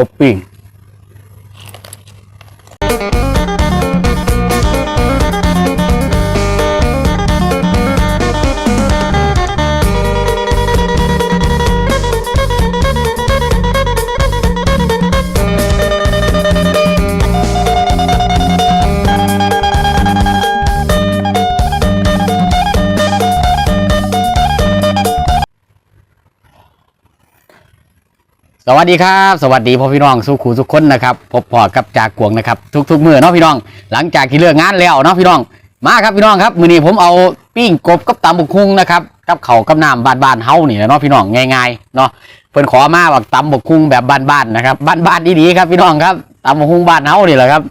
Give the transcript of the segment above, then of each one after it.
สวัสดีครับ สวัสดีพ่อพี่น้องสุขูสุขคนนะครับพบพอกับจากกวงนะครับ ทุกๆมือเนาะพี่น้อง หลังจากที่เลิกงานแล้วเนาะพี่น้องมาครับพี่น้องครับมือนี้ผมเอาปิ้งกบกับตำบุกคุงนะครับกับเขากับน้ำบ้านๆเฮานี่แหละเนาะพี่น้องง่ายๆเนาะเพิ่นขอมาว่าตำบุกคุงแบบบ้านๆนะครับบ้านๆดีๆครับพี่น้องครับตำบุกคุงบ้านเฮานี่แหละครับ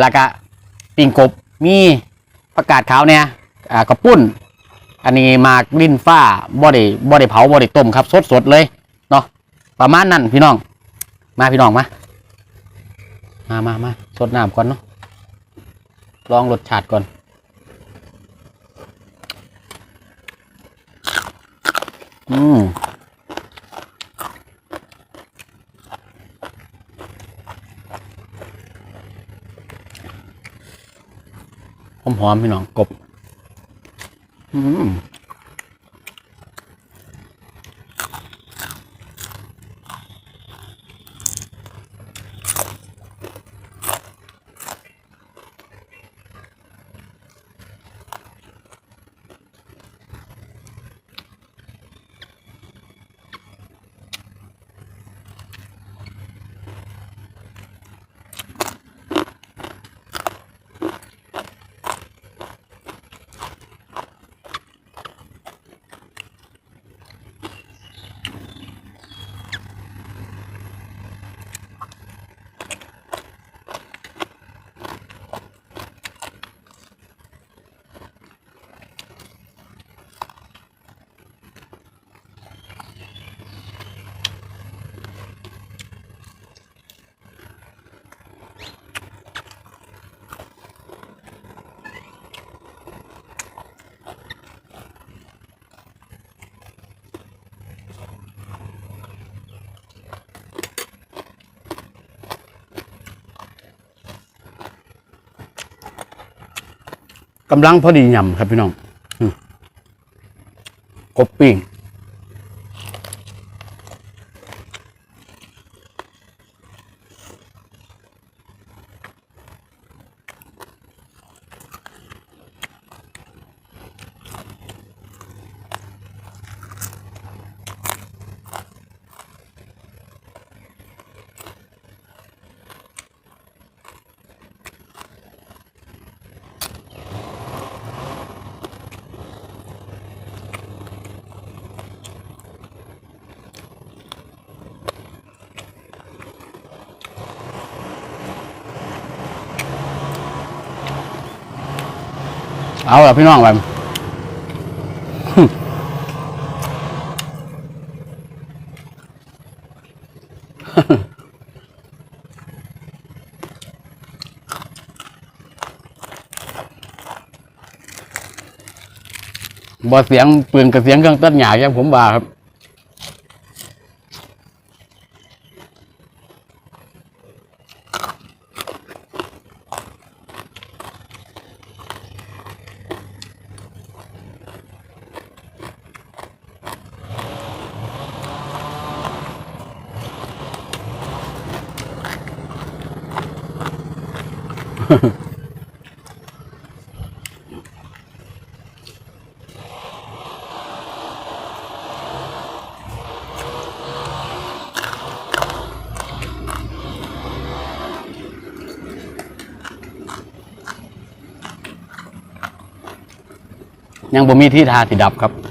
แล้วก็ปิ้งกบมีประกาศขาวเนี่ยอ่ากระปุ้น อันนี้มากลิ้นฟ้าบ่ได้บ่ได้เผาบ่ได้ต้มครับสดๆเลย ประมาณนั้นพี่น้อง มาพี่น้องมา มามามาสดน้ำก่อนเนาะ ลองรสชาติก่อน อืมหอมๆพี่น้องกบ อืม กำลังพอดียำครับพี่น้องกบปิ้ง เอาละพี่น้องไปบอเสียงปืนกับเสียงเครื่องต้นหยาครับผมว่าครับ ยังบ่มีที่ทาที่ดับครับ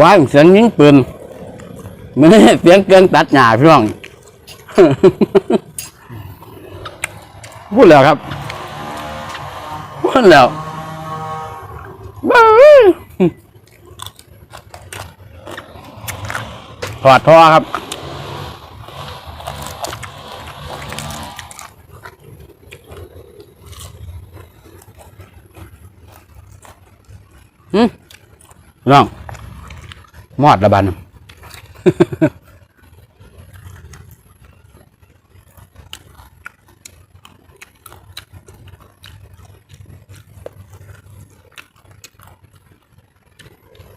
ว่าเสียงยิงปืนไม่ใช่เสียงเกินตัดหญ้าพี่น้องพูดแล้วครับพูดแล้วบ้าถอดท่อครับหืมน้อง มอดระบาดน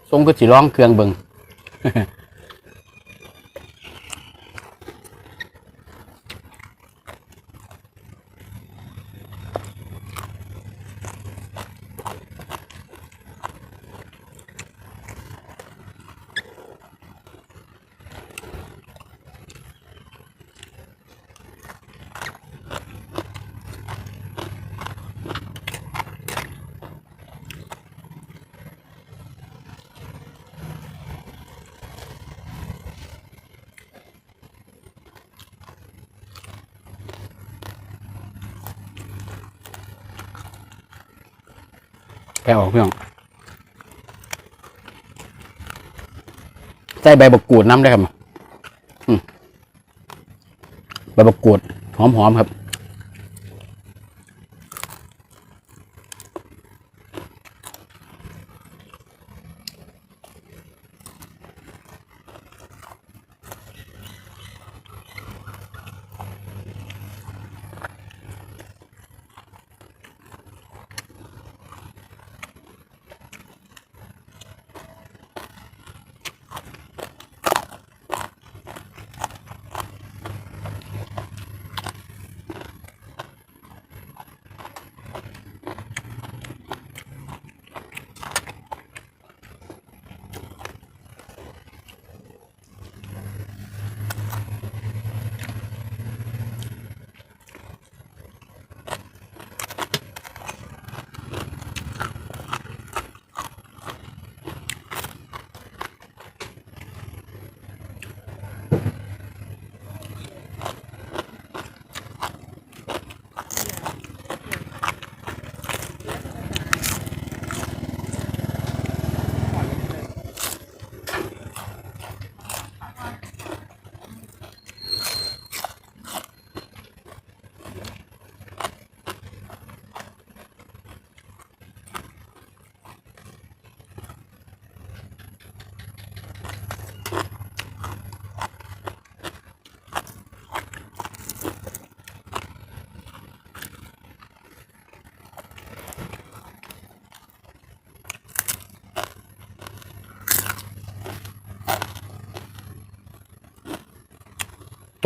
ทรงก็สิร้องเครื่องเบิง แกะออกพี่น้องใส่ใบบกกูดน้ำได้ครับใบบกกูดหอมๆครับ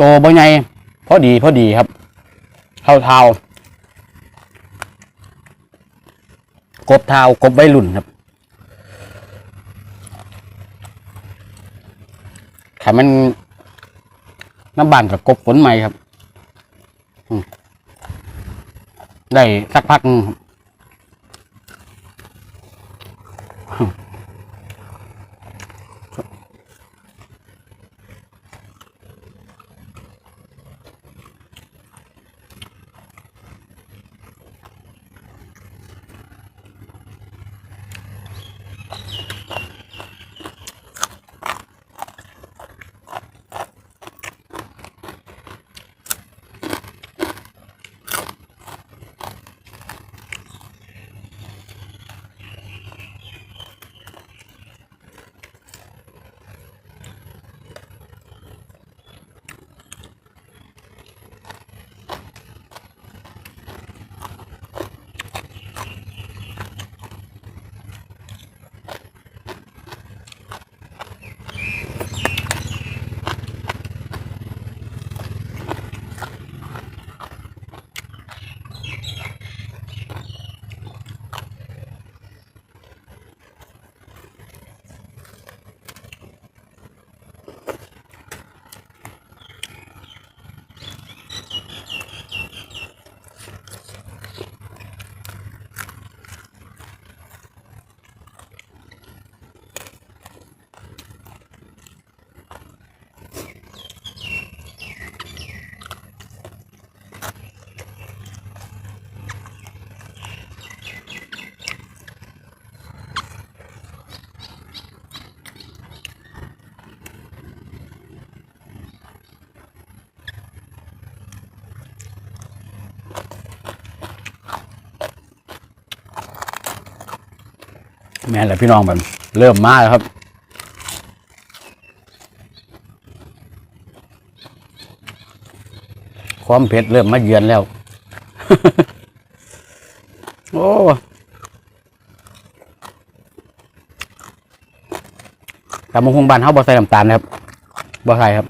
โตบ่ใหญ่พอดีพอดีครับเท่าเท่ากบเท้ากบใบรุ่นครับขามันน้ำบานกับกบฝนใหม่ครับอืมได้สักพักครับ แม่นแหละพี่น้องมันเริ่มมาแล้วครับ ความเผ็ดเริ่มมาเยือนแล้ว โอ้ตำมงคงบานเขาบ่ใส่น้ำตาลนะครับบ่ใส่ครับ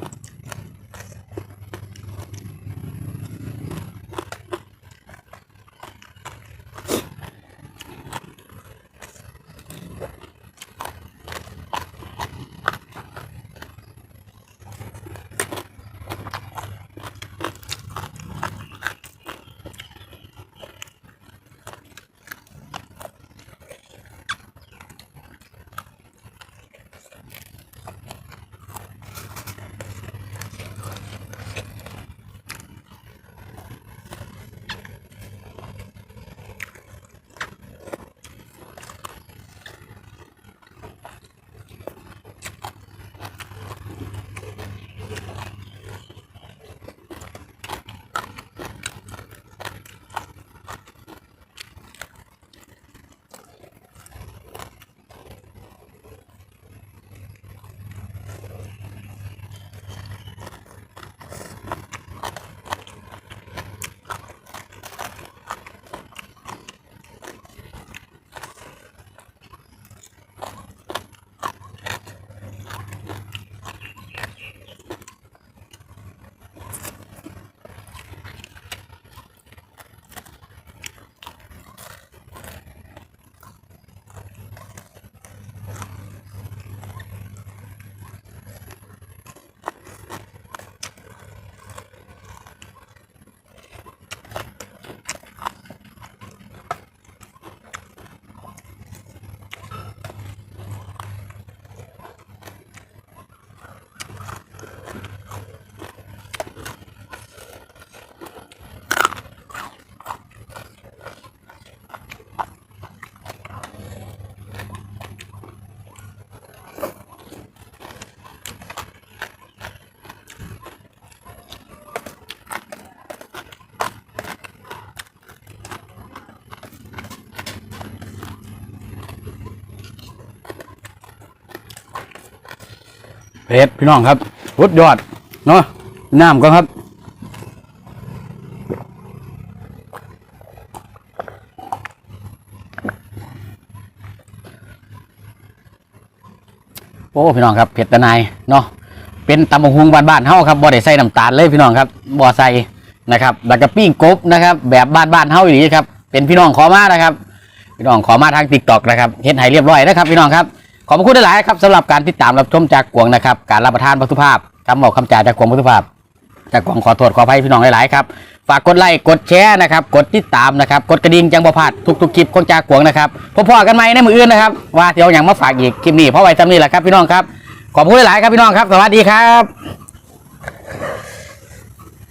เผ็ดพี่น้องครับรุดยอด เนาะน้ำก็ครับ โอ้พี่น้องครับเผ็ดตะนายเนาะเป็นตำบักหุงบ้านๆเฮาครับบ่ได้ใส่น้ำตาลเลยพี่น้องครับบ่ใส่นะครับแล้วก็ปิ้งกบนะครับ แบบบ้านๆเฮาอย่างนี้ครับเป็นพี่น้องขอมานะครับ พี่น้องขอมาทางติ๊กตอกนะครับเฮ็ดให้เรียบร้อยนะครับ พี่น้องครับ ขอบพระคุณหลายครับสำหรับการติดตามรับชมจากกวงนะครับ การรับประทานวัตถุภาพคำบอกคำจ่าจากกวงวัตถุภาพ จากกวงขอโทษขออภัยพี่น้องหลายๆครับฝากกดไลค์กดแชร์นะครับ กดติดตามนะครับ กดกระดิ่งจังบ่พลาดทุกๆคลิปของจากกวงนะครับพบๆกันใหม่ในมืออื่นนะครับ ว่าเดี๋ยวอย่างมาฝากอีกคลิปนี้เพราะไว้จำนี้แหละครับพี่น้องครับขอบคุณหลายครับพี่น้องครับ สวัสดีครับ